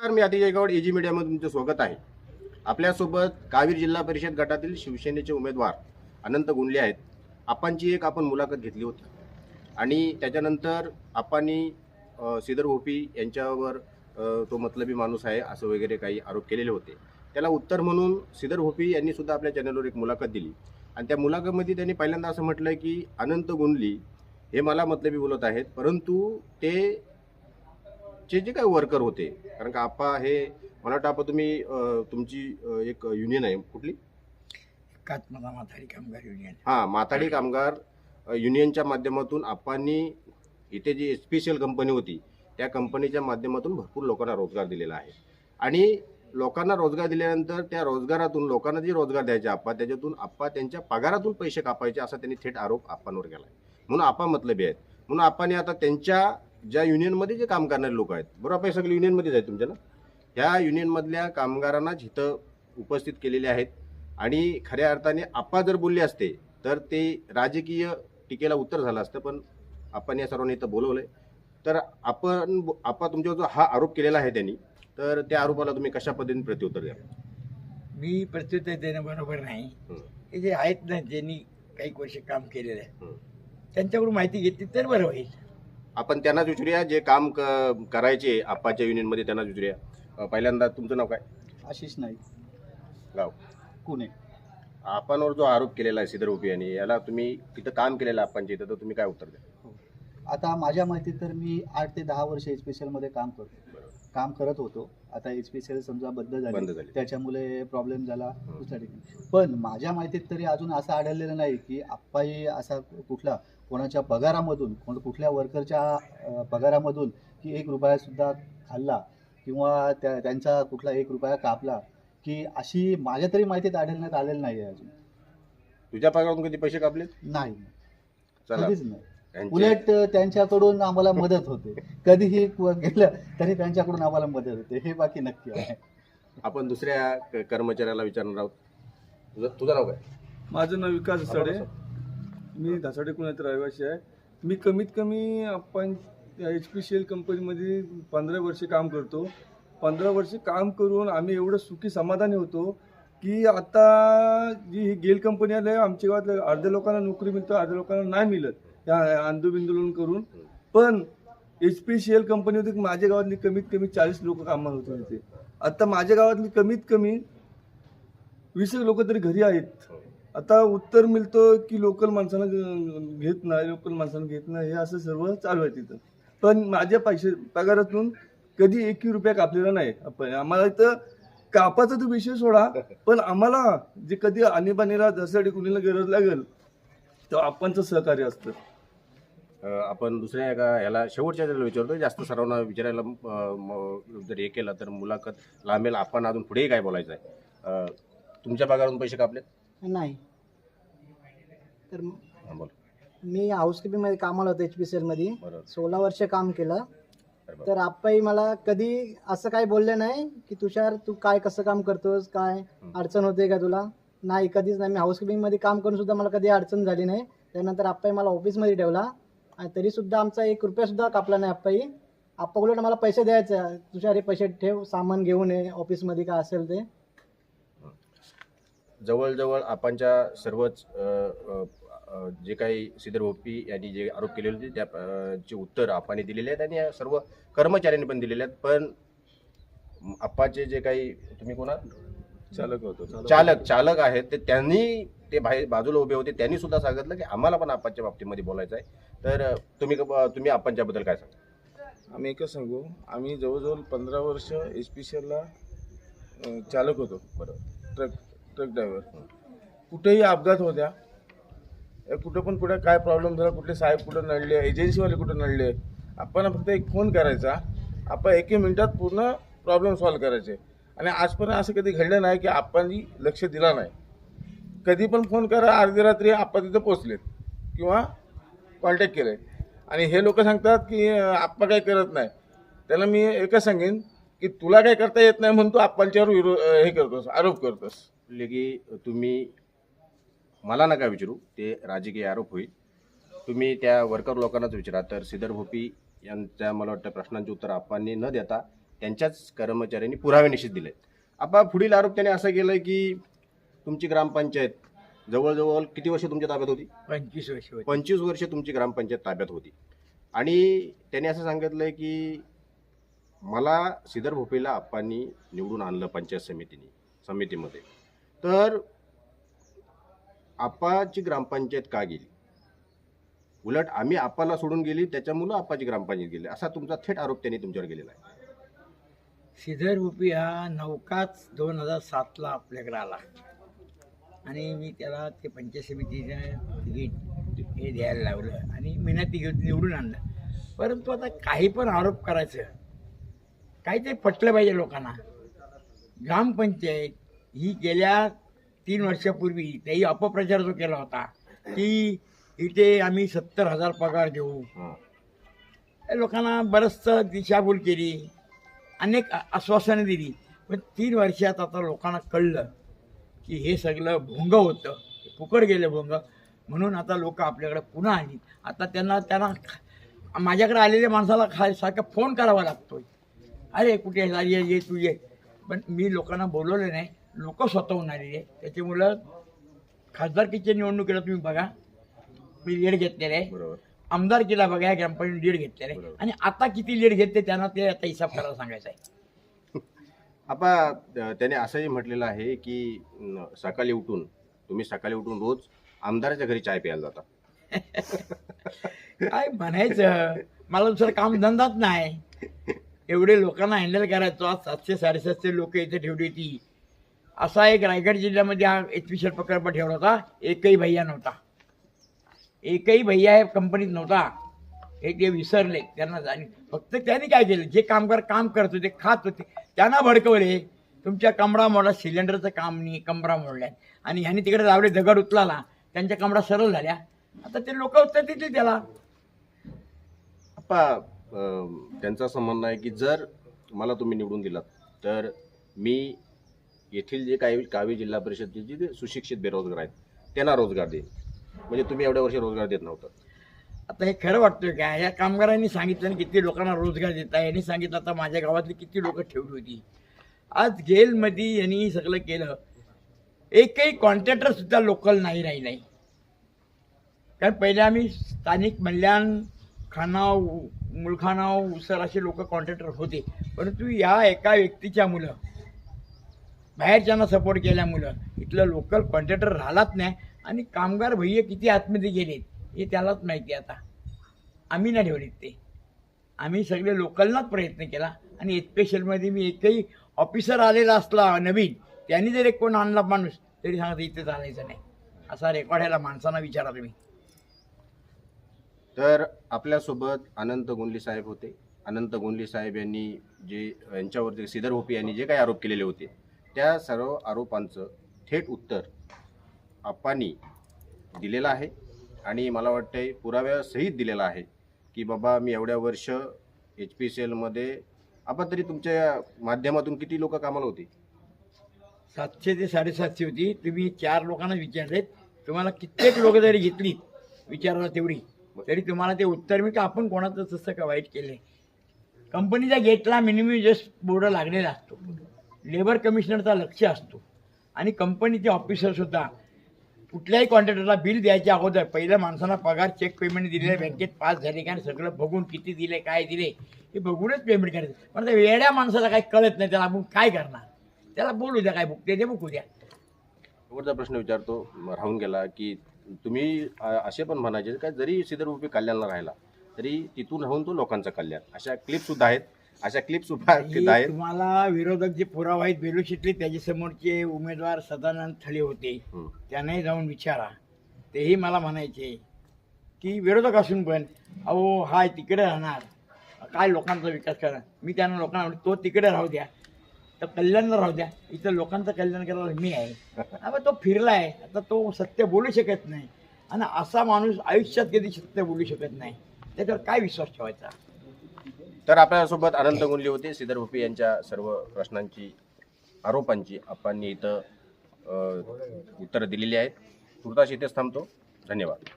नमस्कार मी अतिजय गौड एजी मीडियामध्ये तुमचं स्वागत आहे. आपल्यासोबत कावीर जिल्हा परिषद गटातील शिवसेनेचे उमेदवार अनंत गुंडले आहेत. आपांची एक आपण मुलाखत घेतली होती. आणि त्याच्यानंतर आपांनी सिदर भोपी यांच्यावर तो मतलबी माणूस आहे असं वगैरे काही आरोप केलेले होते. त्याला उत्तर म्हणून सिदर भोपी यांनी सुद्धा आपल्या चॅनलवर एक मुलाखत दिली. आणि त्या मुलाखतमध्ये त्यांनी पहिल्यांदा असं म्हटलं की अनंत गुंडली हे मला मतलबी बोलत आहेत परंतु ते चे जे काही वर्कर होते कारण का आपा हे मला वाटतं आपा तुम्ही अ, तुमची अ, एक युनियन आहे. कुठली? एकात्मता म्हातारी कामगार युनियन हां माथाडी कामगार अ, युनियनच्या माध्यमातून आपांनी इथे जी H P C L company होती त्या कंपनीच्या माध्यमातून भरपूर लोकांना रोजगार दिलेला आहे. आणि लोकांना रोजगार दिल्यानंतर त्या रोजगारातून लोकांना जे रोजगार द्यायचे आप्पा त्याच्यातून आप्पा त्यांच्या पगारातून पैसे कापायचे असा त्यांनी थेट आरोप आप्पांवर केला आहे म्हणून आपा मतलबी आहेत. म्हणून आप्पाने आता त्यांच्या ज्या युनियनमध्ये जे काम करणारे लोक आहेत बरोबर हे सगळे युनियनमध्येच आहेत तुमच्या ना? ह्या युनियनमधल्या कामगारांनाच इथं उपस्थित केलेले आहेत. आणि खऱ्या अर्थाने आप्पा जर बोलले असते तर ते राजकीय टीकेला उत्तर झालं असतं पण आपण या सर्वांनी इथं बोलवलंय. तर आपण आपा तुमच्यावर जो हा आरोप केलेला आहे त्यांनी तर त्या आरोपाला तुम्ही कशा पद्धतीने प्रत्युत्तर द्या मी प्रत्युत्तर देणं बरोबर नाही. हं. जे आहेत ना ज्यांनी काही वर्ष काम केलेलं आहे. त्यांच्याकडून माहिती घेतली तर बरं होईल. आपण त्यांनाच विचारूया जे काम क- करायचे आप्पाच्या युनियनमध्ये त्यांनाच विचारूया. अं, पहिल्यांदा तुमचं नाव काय? आशिष नाईक. गाव पुणे. आपणवर जो आरोप केलेला आहे सिद्धर उपी यांनी याला तुम्ही तिथं काम केलेलं आहे आप्पांच्या इथं तर तुम्ही काय उत्तर द्या? आता माझ्या माहिती तर मी आठ ते दहा वर्ष एच पी सी एलमध्ये काम करतो. काम करत होतो. आता एच पी समजा बंद बंद झाली. झाली. त्याच्यामुळे प्रॉब्लेम झाला दुसऱ्या ठिकाणी. पण माझ्या माहितीत तरी अजून असं आढळलेलं नाही की आप्पाई असा कुठला कोणाच्या पगारामधून कोण कुठल्या वर्करच्या पगारामधून की एक रुपया सुद्धा खाल्ला किंवा त्या त्यांचा कुठला एक रुपया कापला की अशी माझ्या तरी माहितीत आढळण्यात आलेलं नाही आहे अजून. तुझ्या पगारातून कधी पैसे कापले नाही. चला. कधीच नाही. उलट त्यांच्याकडून आम्हाला मदत होते. कधीही गेलं तरी त्यांच्याकडून आम्हाला मदत होते. हे बाकी नक्की आहे. आपण दुसऱ्या कर्मचाऱ्याला विचारणार आहोत. तुझं तुझं नाव काय? माझं नाव विकास धसाडे मी धासाडे कुणाचा रहिवासी आहे. मी कमीत कमी आपण एच पी सी एल कंपनीमध्ये पंधरा वर्षे काम करतो. पंधरा वर्षे काम करून आम्ही एवढं सुखी समाधानी होतो की आता जी ही गेल कंपनी आली आहे आमच्या गावात अर्ध्या लोकांना नोकरी मिळतं अर्ध्या लोकांना नाही मिळत या आंदोबिंदोलन करून. पण H P C L company होती माझ्या गावातली कमीत कमी चाळीस लोक कामाला होते तिथे. आता माझ्या गावातली कमीत कमी वीस लोक तरी घरी आहेत. आता उत्तर मिळतं की लोकल माणसानं घेत नाही लोकल माणसानं घेत नाही हे असं सर्व चालू आहे तिथं. पण माझ्या पैसे पगारातून कधी एकही रुपया कापलेला नाही. आपण आम्हाला इथं कापाचा तो विषय सोडा पण आम्हाला जे कधी आणीबाणीला जसाठी कुणीला गरज लागेल तर आपणचं सहकार्य असतं. आपण दुसऱ्या एका याला शेवटच्या ज्याला विचारतो जास्त सर्वांना विचारायला जर हे केलं तर मुलाखत लांबेल. आपण अजून पुढेही काय बोलायचं आहे तुमच्या पगारातून पैसे कापले नाही. तर हां बोल. मी हाऊसकीपिंगमध्ये कामाला होतो एच पी सी एलमध्ये बरोबर सोळा वर्ष काम केलं. बरोबर. तर आप्पाई मला कधी असं काही बोलले नाही की तुषार तू काय कसं काम करतोस? काय अडचण होते का तुला? नाही कधीच नाही. मी हाऊसकीपिंगमध्ये काम करून सुद्धा मला कधी अडचण झाली नाही. त्यानंतर आप्पाई मला ऑफिसमध्ये ठेवला. आणि तरी सुद्धा आमचा एक रुपया सुद्धा कापला नाही आप्पाई. आप्पा उलट मला पैसे द्यायचे. तुषार हे पैसे ठेव सामान घेऊन ये ऑफिसमध्ये काय असेल ते. जवळजवळ आपणच्या सर्वच जे काही सिद्धर ओपी यांनी जे आरोप केलेले होते त्या चे उत्तर आपण दिलेले आहेत आणि या सर्व कर्मचाऱ्यांनी पण दिलेले आहेत. पण आप्पाचे जे काही तुम्ही कोणा? चालक होतो. चालक. चालक आहेत. ते त्यांनी ते बाहेर बाजूला उभे होते. त्यांनी सुद्धा सांगितलं की आम्हाला पण आप्पाच्या बाबतीमध्ये बोलायचं आहे. तर तुम्ही तुम्ही आप्पांच्याबद्दल काय सांगा आम्ही एकच सांगू. आम्ही जवळजवळ पंधरा वर्ष एच पी सी एलला चालक होतो. बरोबर. ट्रक ट्रक ड्रायव्हर कुठेही अपघात होत्या कुठं पण कुठे काय प्रॉब्लेम झाला कुठले साहेब कुठं नडले एजन्सीवाले कुठं नडले आपण फक्त एक फोन करायचा. आपण एके मिनिटात पूर्ण प्रॉब्लेम सॉल्व करायचे. आणि आजपर्यंत असं कधी घडलं नाही की आपण लक्ष दिला नाही. कधी पण फोन करा अर्धी रात्री आपण तिथं पोचलेत किंवा कॉन्टॅक्ट केले. आणि हे लोक सांगतात की आप्पा काही करत नाही. त्याला मी एकच सांगेन की तुला काय करता येत नाही म्हणून तू आप्पांच्यावर विरो हे करतोस आरोप करतोस. म्हटले की तुम्ही मला नका विचारू ते राजकीय आरोप होईल. तुम्ही त्या वर्कर लोकांनाच विचारा. तर सिद्धर भोपी यांच्या मला वाटतं प्रश्नांची उत्तर आप्पांनी न देता त्यांच्याच कर्मचाऱ्यांनी पुरावे निश्चित दिले आता पुढील आरोप त्याने असं केलं की तुमची ग्रामपंचायत जवळजवळ किती वर्ष तुमच्या ताब्यात होती? पंचवीस वर्ष पंचवीस वर्ष तुमची ग्रामपंचायत ताब्यात होती. आणि त्याने असं सांगितलंय की मला सिद्धर भोपेला आप्पांनी निवडून आणलं पंचायत समितीने समितीमध्ये. तर आपाची ग्रामपंचायत का गेली? उलट आम्ही आपाला सोडून गेली त्याच्यामुळं आपाची ग्रामपंचायत गेली. असा तुमचा थेट आरोप त्यांनी तुमच्यावर केलेला आहे. श्रीधर रुपी हा नौकाच दोन हजार सातला आपल्याकडे आला. आणि मी त्याला ते पंचायत समितीचं तिकीट हे द्यायला लावलं आणि मेहनती घेऊन निवडून आणलं. परंतु आता काही पण आरोप करायचं काहीतरी पटलं पाहिजे लोकांना. ग्रामपंचायत ही गेल्या तीन वर्षापूर्वी त्याही अपप्रचार जो केला होता की इथे आम्ही सत्तर हजार पगार देऊ. लोकांना बरंचसं दिशाभूल केली अनेक आश्वासनं दिली. पण तीन वर्षात आता लोकांना कळलं की हे सगळं भोंग होतं. फुकट गेलं भोंग. म्हणून आता लोक आपल्याकडे पुन्हा आली. आता त्यांना त्यांना माझ्याकडे आलेल्या माणसाला खा सारखा फोन करावा लागतोय. अरे कुठे ये तू ये. पण मी लोकांना बोलवलं नाही. लोक स्वतःहून आलेले आहे. त्याच्यामुळं खासदारकीच्या निवडणुकीला तुम्ही बघा मी लीड घेतलेलं आहे. आमदारकीला बघा या ग्रामपंचायत लीड घेतलेलं आहे. आणि आता किती लीड घेते त्यांना ते आता हिसाब करायला सांगायचा आहे. आपा त्याने असंही म्हटलेलं आहे की सकाळी उठून तुम्ही सकाळी उठून रोज आमदाराच्या घरी चाय प्यायला जाता. काय म्हणायचं? मला दुसरं काम धंदाच नाही. एवढे लोकांना हँडल करायचो आज सातशे साडेसातशे लोक इथे ठेवली होती. असा एक रायगड जिल्ह्यामध्ये हा एच प्रकल्प ठेवला होता. एकही भैया नव्हता. एकही भैया हे कंपनीत नव्हता. हे ते विसरले त्यांना जाणी फक्त त्यांनी काय केलं? जे कामगार काम करत होते खात होते त्यांना भडकवले. तुमच्या कमरा मोडला सिलेंडरचं काम नाही कमरा मोडल्या आणि ह्यांनी तिकडे लावले दगड उचलाला. त्यांच्या कमरा सरळ झाल्या. आता ते लोक उत्तर तिथे त्याला. त्यांचा संबंध आहे की जर मला तुम्ही निवडून दिलात तर मी येथील जे काही कावी जिल्हा परिषदचे जे सुशिक्षित बेरोजगार आहेत त्यांना रोजगार देईल म्हणजे तुम्ही एवढ्या वर्षी रोजगार देत नव्हतं. आता हे खरं वाटतंय का? या कामगारांनी सांगितलं किती लोकांना रोजगार देता यांनी सांगितलं आता माझ्या गावातली किती लोक ठेवली होती. आज गेलमध्ये यांनी सगळं केलं. एकही कॉन्ट्रॅक्टर सुद्धा लोकल नाही राही नाही कारण पहिले आम्ही स्थानिक मल्याण खानाव मुलखानाव उसर असे लोक कॉन्ट्रॅक्टर होते. परंतु या एका व्यक्तीच्या मुलं बाहेरच्यांना सपोर्ट केल्यामुळं. इथलं लोकल कॉन्ट्रॅक्टर राहिलाच नाही. आणि कामगार भैया किती आतमध्ये गेलेत हे त्यालाच माहिती आता. आम्ही नाही ठेवलेत ते. आम्ही सगळे लोकलनाच प्रयत्न केला. आणि एस्पेशलमध्ये मी एकही ऑफिसर आलेला असला नवीन त्यांनी जर एक कोण आणला माणूस तरी सांगत इथे चालायचं नाही. असा रेकॉर्ड ह्याला माणसांना विचारा तुम्ही. तर आपल्यासोबत अनंत गोंडली साहेब होते. अनंत गोंडली साहेब यांनी जे यांच्यावरती सिदर होपी यांनी जे काही आरोप केलेले होते त्या सर्व आरोपांचं थेट उत्तर आप्पांनी दिलेलं आहे. आणि मला वाटतंय पुराव्यासहित दिलेलं आहे की बाबा मी एवढ्या वर्ष एच पी सी एलमध्ये आपण तरी तुमच्या माध्यमातून किती लोक कामाला होती? सातशे ते साडेसातशे होती. तुम्ही चार लोकांना विचारलेत. तुम्हाला कित्येक लोक जरी घेतली विचारायला तेवढी तरी तुम्हाला ते उत्तर मिळतं. आपण कोणाचं तसं का वाईट केलंय कंपनीच्या गेटला मिनिमम जस्ट बोर्ड लागलेला असतो. लेबर कमिशनरचा लक्ष असतो. आणि कंपनीचे ऑफिसरसुद्धा कुठल्याही कॉन्ट्रॅक्टरला बिल द्यायच्या अगोदर पहिल्या माणसांना पगार चेक पेमेंट दिले बँकेत पास झाले का आणि सगळं बघून किती दिले काय दिले हे बघूनच पेमेंट करायचं. पण त्या वेड्या माणसाला काही कळत नाही त्याला आपण काय करणार? त्याला बोलू द्या काय बुकते ते बुकू द्या. शेवटचा प्रश्न विचारतो राहून गेला की तुम्ही असे पण म्हणायचे का जरी सिद्धरूपी कल्याणला राहिला तरी तिथून राहून तो लोकांचं कल्याण. अशा क्लिप सुद्धा आहेत. अशा क्लिप ही आहेत तुम्हाला विरोधक जे पुरावा आहेत बेलुशीतले त्याच्यासमोरचे उमेदवार सदानंद थळे होते. त्यांनाही जाऊन विचारा. तेही मला म्हणायचे की विरोधक असून पण अहो हा तिकडे राहणार. काय लोकांचा विकास करणार? मी त्यांना लोकांना म्हणतो, तो तिकडे राहू द्या. तर कल्याणला राहू द्या. इथं लोकांचं कल्याण करायला मी आहे. आता तो फिरला आहे आता तो सत्य बोलू शकत नाही. आणि असा माणूस आयुष्यात कधी सत्य बोलू शकत नाही. त्याच्यावर काय विश्वास ठेवायचा? तर आपल्यासोबत अनंत गुंडली होते सिद्धर होपी यांच्या सर्व प्रश्नांची आरोपांची आपण इथं उत्तरं दिलेली आहेत. तुर्तास इथेच थांबतो. धन्यवाद.